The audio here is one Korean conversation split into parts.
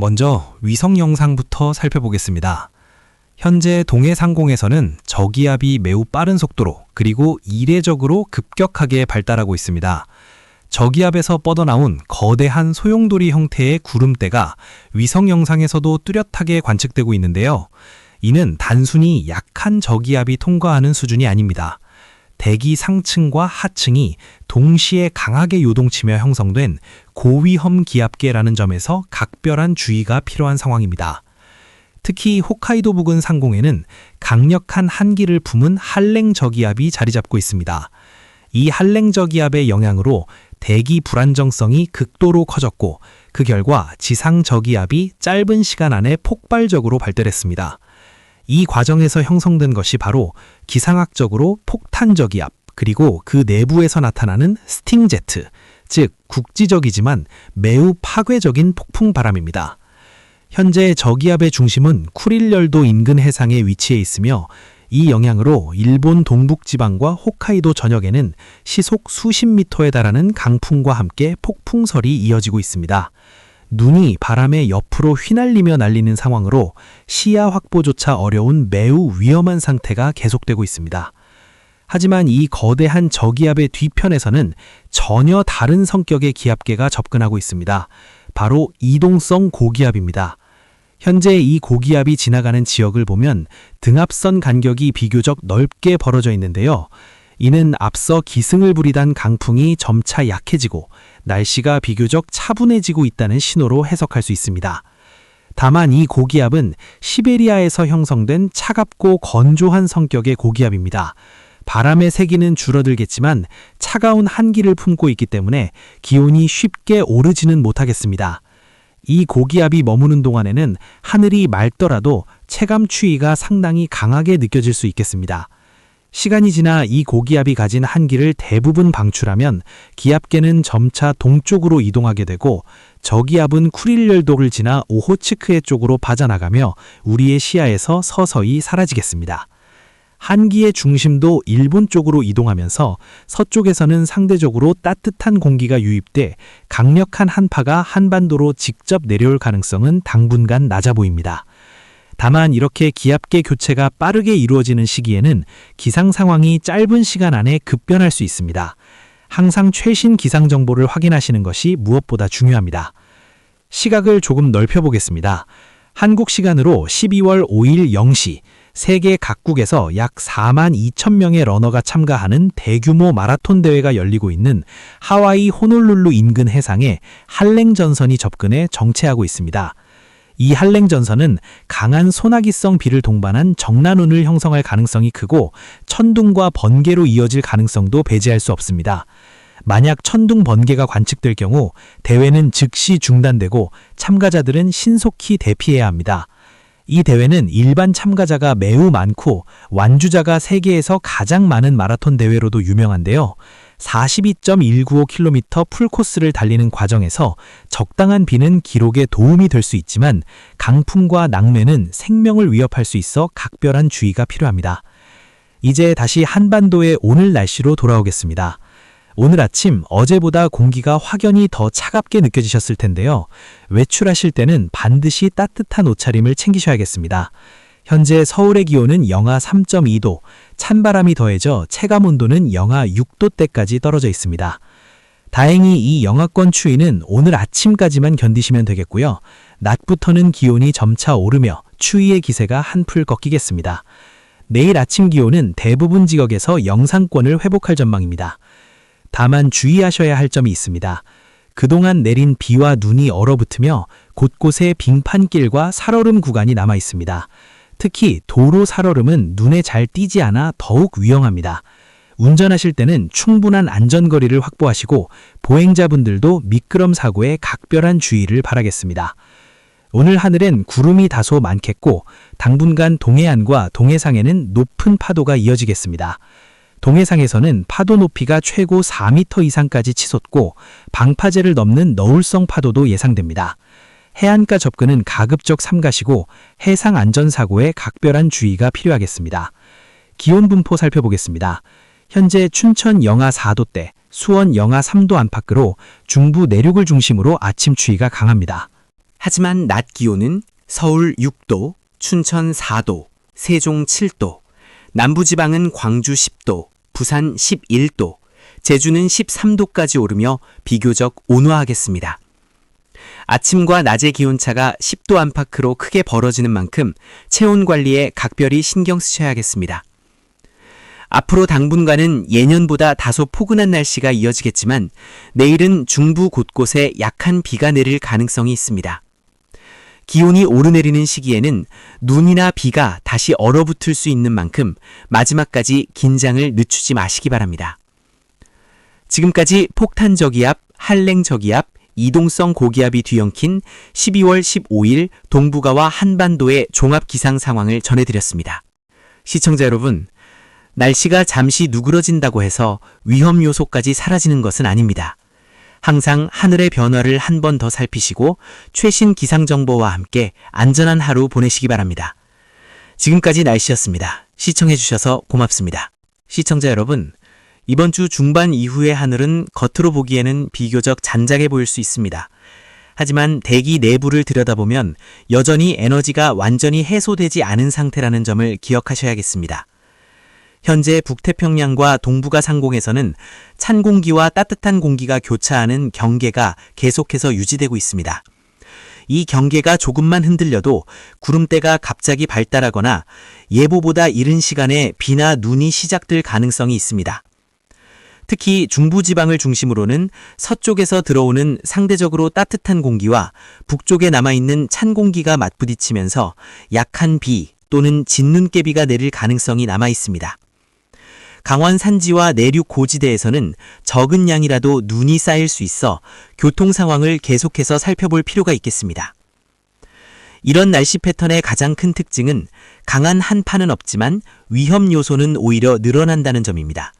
먼저 위성 영상부터 살펴보겠습니다. 현재 동해 상공에서는 저기압이 매우 빠른 속도로 그리고 이례적으로 급격하게 발달하고 있습니다. 저기압에서 뻗어나온 거대한 소용돌이 형태의 구름대가 위성 영상에서도 뚜렷하게 관측되고 있는데요. 이는 단순히 약한 저기압이 통과하는 수준이 아닙니다. 대기 상층과 하층이 동시에 강하게 요동치며 형성된 고위험 기압계라는 점에서 각별한 주의가 필요한 상황입니다. 특히 홋카이도 부근 상공에는 강력한 한기를 품은 한랭 저기압이 자리 잡고 있습니다. 이 한랭 저기압의 영향으로 대기 불안정성이 극도로 커졌고 그 결과 지상 저기압이 짧은 시간 안에 폭발적으로 발달했습니다. 이 과정에서 형성된 것이 바로 기상학적으로 폭탄 저기압 그리고 그 내부에서 나타나는 스팅제트, 즉 국지적이지만 매우 파괴적인 폭풍 바람입니다. 현재 저기압의 중심은 쿠릴열도 인근 해상에 위치해 있으며 이 영향으로 일본 동북지방과 홋카이도 전역에는 시속 수십 미터에 달하는 강풍과 함께 폭풍설이 이어지고 있습니다. 눈이 바람에 옆으로 휘날리며 날리는 상황으로 시야 확보조차 어려운 매우 위험한 상태가 계속되고 있습니다. 하지만 이 거대한 저기압의 뒤편에서는 전혀 다른 성격의 기압계가 접근하고 있습니다. 바로 이동성 고기압입니다. 현재 이 고기압이 지나가는 지역을 보면 등압선 간격이 비교적 넓게 벌어져 있는데요. 이는 앞서 기승을 부리던 강풍이 점차 약해지고 날씨가 비교적 차분해지고 있다는 신호로 해석할 수 있습니다. 다만 이 고기압은 시베리아에서 형성된 차갑고 건조한 성격의 고기압입니다. 바람의 세기는 줄어들겠지만 차가운 한기를 품고 있기 때문에 기온이 쉽게 오르지는 못하겠습니다. 이 고기압이 머무는 동안에는 하늘이 맑더라도 체감 추위가 상당히 강하게 느껴질 수 있겠습니다. 시간이 지나 이 고기압이 가진 한기를 대부분 방출하면 기압계는 점차 동쪽으로 이동하게 되고 저기압은 쿠릴열도를 지나 오호츠크해 쪽으로 빠져나가며 우리의 시야에서 서서히 사라지겠습니다. 한기의 중심도 일본 쪽으로 이동하면서 서쪽에서는 상대적으로 따뜻한 공기가 유입돼 강력한 한파가 한반도로 직접 내려올 가능성은 당분간 낮아 보입니다. 다만 이렇게 기압계 교체가 빠르게 이루어지는 시기에는 기상 상황이 짧은 시간 안에 급변할 수 있습니다. 항상 최신 기상 정보를 확인하시는 것이 무엇보다 중요합니다. 시각을 조금 넓혀보겠습니다. 한국 시간으로 12월 5일 0시 세계 각국에서 약 4만 2천 명의 러너가 참가하는 대규모 마라톤 대회가 열리고 있는 하와이 호놀룰루 인근 해상에 한랭 전선이 접근해 정체하고 있습니다. 이 한랭 전선은 강한 소나기성 비를 동반한 정난운을 형성할 가능성이 크고 천둥과 번개로 이어질 가능성도 배제할 수 없습니다. 만약 천둥 번개가 관측될 경우 대회는 즉시 중단되고 참가자들은 신속히 대피해야 합니다. 이 대회는 일반 참가자가 매우 많고 완주자가 세계에서 가장 많은 마라톤 대회로도 유명한데요. 42.195km 풀코스를 달리는 과정에서 적당한 비는 기록에 도움이 될 수 있지만 강풍과 낙매는 생명을 위협할 수 있어 각별한 주의가 필요합니다. 이제 다시 한반도의 오늘 날씨로 돌아오겠습니다. 오늘 아침 어제보다 공기가 확연히 더 차갑게 느껴지셨을 텐데요. 외출하실 때는 반드시 따뜻한 옷차림을 챙기셔야겠습니다. 현재 서울의 기온은 영하 3.2도, 찬바람이 더해져 체감 온도는 영하 6도대까지 떨어져 있습니다. 다행히 이 영하권 추위는 오늘 아침까지만 견디시면 되겠고요. 낮부터는 기온이 점차 오르며 추위의 기세가 한풀 꺾이겠습니다. 내일 아침 기온은 대부분 지역에서 영상권을 회복할 전망입니다. 다만 주의하셔야 할 점이 있습니다. 그동안 내린 비와 눈이 얼어붙으며 곳곳에 빙판길과 살얼음 구간이 남아 있습니다. 특히 도로 살얼음은 눈에 잘 띄지 않아 더욱 위험합니다. 운전하실 때는 충분한 안전거리를 확보하시고 보행자분들도 미끄럼 사고에 각별한 주의를 바라겠습니다. 오늘 하늘엔 구름이 다소 많겠고 당분간 동해안과 동해상에는 높은 파도가 이어지겠습니다. 동해상에서는 파도 높이가 최고 4m 이상까지 치솟고 방파제를 넘는 너울성 파도도 예상됩니다. 해안가 접근은 가급적 삼가시고 해상 안전사고에 각별한 주의가 필요하겠습니다. 기온 분포 살펴보겠습니다. 현재 춘천 영하 4도대, 수원 영하 3도 안팎으로 중부 내륙을 중심으로 아침 추위가 강합니다. 하지만 낮 기온은 서울 6도, 춘천 4도, 세종 7도, 남부지방은 광주 10도, 부산 11도, 제주는 13도까지 오르며 비교적 온화하겠습니다. 아침과 낮의 기온차가 10도 안팎으로 크게 벌어지는 만큼 체온 관리에 각별히 신경 쓰셔야겠습니다. 앞으로 당분간은 예년보다 다소 포근한 날씨가 이어지겠지만 내일은 중부 곳곳에 약한 비가 내릴 가능성이 있습니다. 기온이 오르내리는 시기에는 눈이나 비가 다시 얼어붙을 수 있는 만큼 마지막까지 긴장을 늦추지 마시기 바랍니다. 지금까지 폭탄 저기압, 한랭 저기압, 이동성 고기압이 뒤엉킨 12월 15일 동북아와 한반도의 종합 기상 상황을 전해드렸습니다. 시청자 여러분, 날씨가 잠시 누그러진다고 해서 위험 요소까지 사라지는 것은 아닙니다. 항상 하늘의 변화를 한 번 더 살피시고 최신 기상 정보와 함께 안전한 하루 보내시기 바랍니다. 지금까지 날씨였습니다. 시청해주셔서 고맙습니다. 시청자 여러분, 이번 주 중반 이후의 하늘은 겉으로 보기에는 비교적 잔잔해 보일 수 있습니다. 하지만 대기 내부를 들여다보면 여전히 에너지가 완전히 해소되지 않은 상태라는 점을 기억하셔야겠습니다. 현재 북태평양과 동북아 상공에서는 찬 공기와 따뜻한 공기가 교차하는 경계가 계속해서 유지되고 있습니다. 이 경계가 조금만 흔들려도 구름대가 갑자기 발달하거나 예보보다 이른 시간에 비나 눈이 시작될 가능성이 있습니다. 특히 중부지방을 중심으로는 서쪽에서 들어오는 상대적으로 따뜻한 공기와 북쪽에 남아있는 찬 공기가 맞부딪히면서 약한 비 또는 진눈깨비가 내릴 가능성이 남아 있습니다. 강원 산지와 내륙 고지대에서는 적은 양이라도 눈이 쌓일 수 있어 교통 상황을 계속해서 살펴볼 필요가 있겠습니다. 이런 날씨 패턴의 가장 큰 특징은 강한 한파는 없지만 위험 요소는 오히려 늘어난다는 점입니다.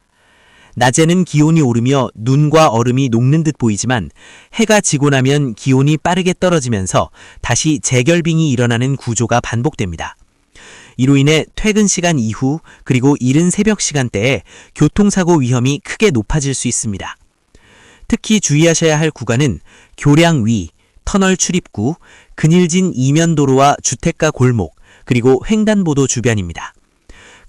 낮에는 기온이 오르며 눈과 얼음이 녹는 듯 보이지만 해가 지고 나면 기온이 빠르게 떨어지면서 다시 재결빙이 일어나는 구조가 반복됩니다. 이로 인해 퇴근 시간 이후 그리고 이른 새벽 시간대에 교통사고 위험이 크게 높아질 수 있습니다. 특히 주의하셔야 할 구간은 교량 위, 터널 출입구, 근일진 이면 도로와 주택가 골목, 그리고 횡단보도 주변입니다.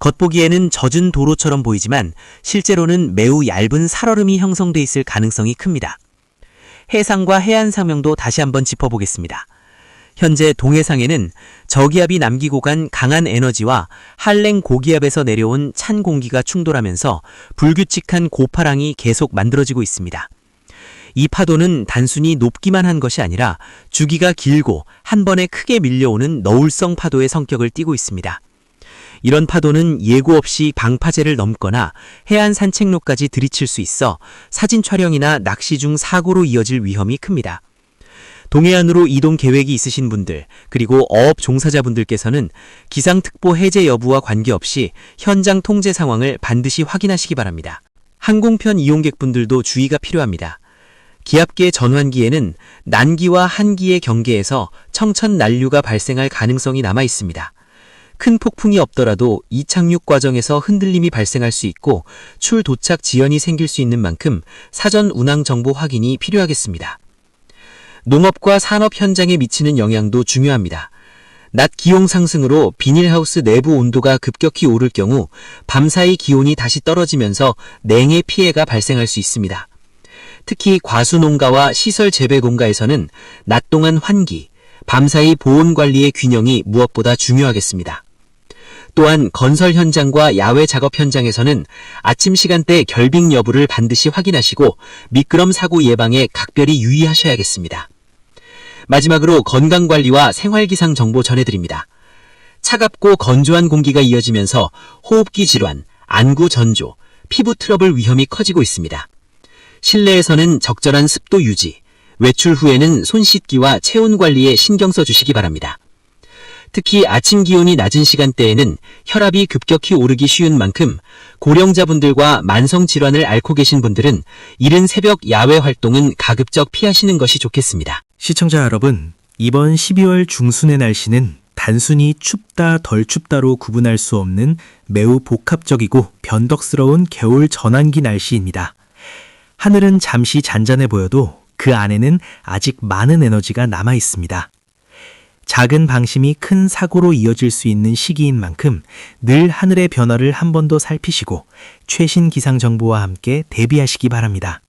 겉보기에는 젖은 도로처럼 보이지만 실제로는 매우 얇은 살얼음이 형성돼 있을 가능성이 큽니다. 해상과 해안 상명도 다시 한번 짚어보겠습니다. 현재 동해상에는 저기압이 남기고 간 강한 에너지와 한랭 고기압에서 내려온 찬 공기가 충돌하면서 불규칙한 고파랑이 계속 만들어지고 있습니다. 이 파도는 단순히 높기만 한 것이 아니라 주기가 길고 한 번에 크게 밀려오는 너울성 파도의 성격을 띠고 있습니다. 이런 파도는 예고 없이 방파제를 넘거나 해안 산책로까지 들이칠 수 있어 사진 촬영이나 낚시 중 사고로 이어질 위험이 큽니다. 동해안으로 이동 계획이 있으신 분들, 그리고 어업 종사자분들께서는 기상특보 해제 여부와 관계없이 현장 통제 상황을 반드시 확인하시기 바랍니다. 항공편 이용객분들도 주의가 필요합니다. 기압계 전환기에는 난기와 한기의 경계에서 청천 난류가 발생할 가능성이 남아 있습니다. 큰 폭풍이 없더라도 이 착륙 과정에서 흔들림이 발생할 수 있고 출 도착 지연이 생길 수 있는 만큼 사전 운항 정보 확인이 필요하겠습니다. 농업과 산업 현장에 미치는 영향도 중요합니다. 낮 기온 상승으로 비닐하우스 내부 온도가 급격히 오를 경우 밤사이 기온이 다시 떨어지면서 냉해 피해가 발생할 수 있습니다. 특히 과수 농가와 시설 재배 공가에서는 낮 동안 환기, 밤사이 보온 관리의 균형이 무엇보다 중요하겠습니다. 또한 건설 현장과 야외 작업 현장에서는 아침 시간대 결빙 여부를 반드시 확인하시고 미끄럼 사고 예방에 각별히 유의하셔야겠습니다. 마지막으로 건강관리와 생활기상 정보 전해드립니다. 차갑고 건조한 공기가 이어지면서 호흡기 질환, 안구 전조, 피부 트러블 위험이 커지고 있습니다. 실내에서는 적절한 습도 유지, 외출 후에는 손 씻기와 체온 관리에 신경 써 주시기 바랍니다. 특히 아침 기온이 낮은 시간대에는 혈압이 급격히 오르기 쉬운 만큼 고령자분들과 만성 질환을 앓고 계신 분들은 이른 새벽 야외 활동은 가급적 피하시는 것이 좋겠습니다. 시청자 여러분, 이번 12월 중순의 날씨는 단순히 춥다 덜 춥다로 구분할 수 없는 매우 복합적이고 변덕스러운 겨울 전환기 날씨입니다. 하늘은 잠시 잔잔해 보여도 그 안에는 아직 많은 에너지가 남아 있습니다. 작은 방심이 큰 사고로 이어질 수 있는 시기인 만큼 늘 하늘의 변화를 한 번 더 살피시고 최신 기상 정보와 함께 대비하시기 바랍니다.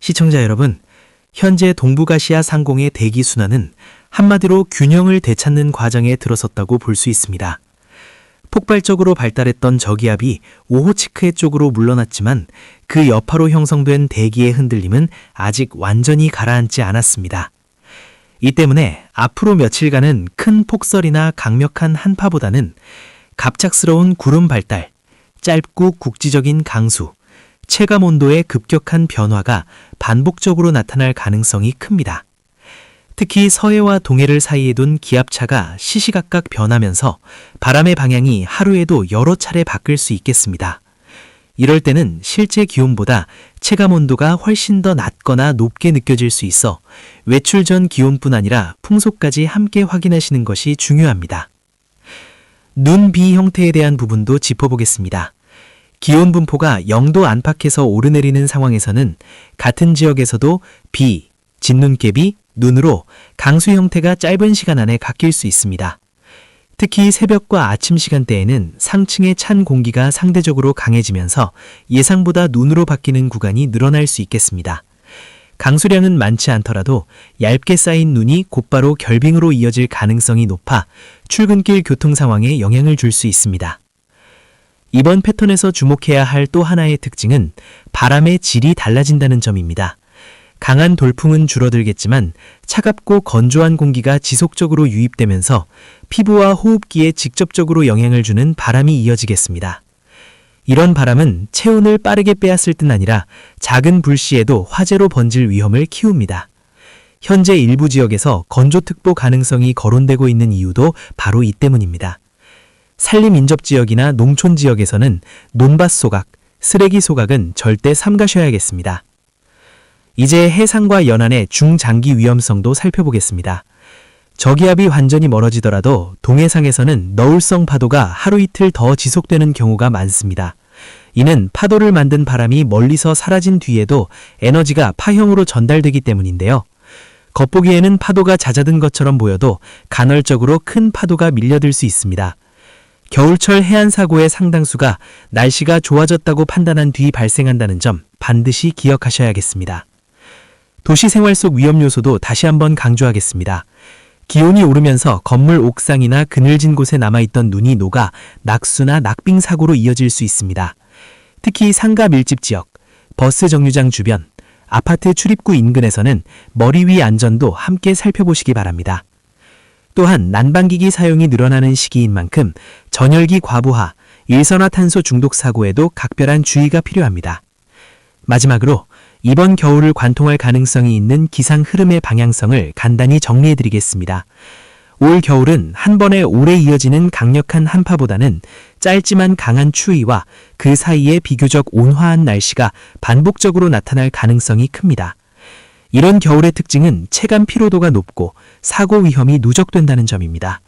시청자 여러분, 현재 동북아시아 상공의 대기 순환은 한마디로 균형을 되찾는 과정에 들어섰다고 볼 수 있습니다. 폭발적으로 발달했던 저기압이 오호츠크해 쪽으로 물러났지만 그 여파로 형성된 대기의 흔들림은 아직 완전히 가라앉지 않았습니다. 이 때문에 앞으로 며칠간은 큰 폭설이나 강력한 한파보다는 갑작스러운 구름 발달, 짧고 국지적인 강수, 체감 온도의 급격한 변화가 반복적으로 나타날 가능성이 큽니다. 특히 서해와 동해를 사이에 둔 기압차가 시시각각 변하면서 바람의 방향이 하루에도 여러 차례 바뀔 수 있겠습니다. 이럴 때는 실제 기온보다 체감 온도가 훨씬 더 낮거나 높게 느껴질 수 있어 외출 전 기온뿐 아니라 풍속까지 함께 확인하시는 것이 중요합니다. 눈 비 형태에 대한 부분도 짚어보겠습니다. 기온 분포가 0도 안팎에서 오르내리는 상황에서는 같은 지역에서도 비, 진눈깨비, 눈으로 강수 형태가 짧은 시간 안에 바뀔 수 있습니다. 특히 새벽과 아침 시간대에는 상층의 찬 공기가 상대적으로 강해지면서 예상보다 눈으로 바뀌는 구간이 늘어날 수 있겠습니다. 강수량은 많지 않더라도 얇게 쌓인 눈이 곧바로 결빙으로 이어질 가능성이 높아 출근길 교통 상황에 영향을 줄 수 있습니다. 이번 패턴에서 주목해야 할 또 하나의 특징은 바람의 질이 달라진다는 점입니다. 강한 돌풍은 줄어들겠지만 차갑고 건조한 공기가 지속적으로 유입되면서 피부와 호흡기에 직접적으로 영향을 주는 바람이 이어지겠습니다. 이런 바람은 체온을 빠르게 빼앗을 뿐 아니라 작은 불씨에도 화재로 번질 위험을 키웁니다. 현재 일부 지역에서 건조특보 가능성이 거론되고 있는 이유도 바로 이 때문입니다. 산림 인접 지역이나 농촌 지역에서는 논밭 소각, 쓰레기 소각은 절대 삼가셔야겠습니다. 이제 해상과 연안의 중장기 위험성도 살펴보겠습니다. 저기압이 완전히 멀어지더라도 동해상에서는 너울성 파도가 하루 이틀 더 지속되는 경우가 많습니다. 이는 파도를 만든 바람이 멀리서 사라진 뒤에도 에너지가 파형으로 전달되기 때문인데요. 겉보기에는 파도가 잦아든 것처럼 보여도 간헐적으로 큰 파도가 밀려들 수 있습니다. 겨울철 해안 사고의 상당수가 날씨가 좋아졌다고 판단한 뒤 발생한다는 점 반드시 기억하셔야겠습니다. 도시 생활 속 위험 요소도 다시 한번 강조하겠습니다. 기온이 오르면서 건물 옥상이나 그늘진 곳에 남아있던 눈이 녹아 낙수나 낙빙 사고로 이어질 수 있습니다. 특히 상가 밀집 지역, 버스 정류장 주변, 아파트 출입구 인근에서는 머리 위 안전도 함께 살펴보시기 바랍니다. 또한 난방기기 사용이 늘어나는 시기인 만큼 전열기 과부하, 일산화탄소 중독 사고에도 각별한 주의가 필요합니다. 마지막으로 이번 겨울을 관통할 가능성이 있는 기상 흐름의 방향성을 간단히 정리해 드리겠습니다. 올 겨울은 한 번에 오래 이어지는 강력한 한파보다는 짧지만 강한 추위와 그 사이에 비교적 온화한 날씨가 반복적으로 나타날 가능성이 큽니다. 이런 겨울의 특징은 체감 피로도가 높고 사고 위험이 누적된다는 점입니다.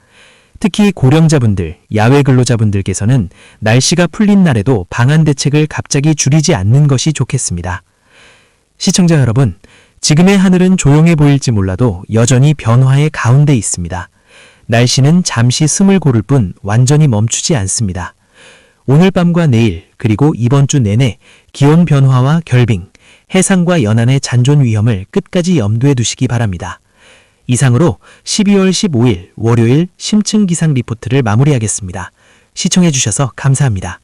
특히 고령자분들, 야외 근로자분들께서는 날씨가 풀린 날에도 방한 대책을 갑자기 줄이지 않는 것이 좋겠습니다. 시청자 여러분, 지금의 하늘은 조용해 보일지 몰라도 여전히 변화의 가운데 있습니다. 날씨는 잠시 숨을 고를 뿐 완전히 멈추지 않습니다. 오늘 밤과 내일 그리고 이번 주 내내 기온 변화와 결빙, 해상과 연안의 잔존 위험을 끝까지 염두에 두시기 바랍니다. 이상으로 12월 15일 월요일 심층 기상 리포트를 마무리하겠습니다. 시청해 주셔서 감사합니다.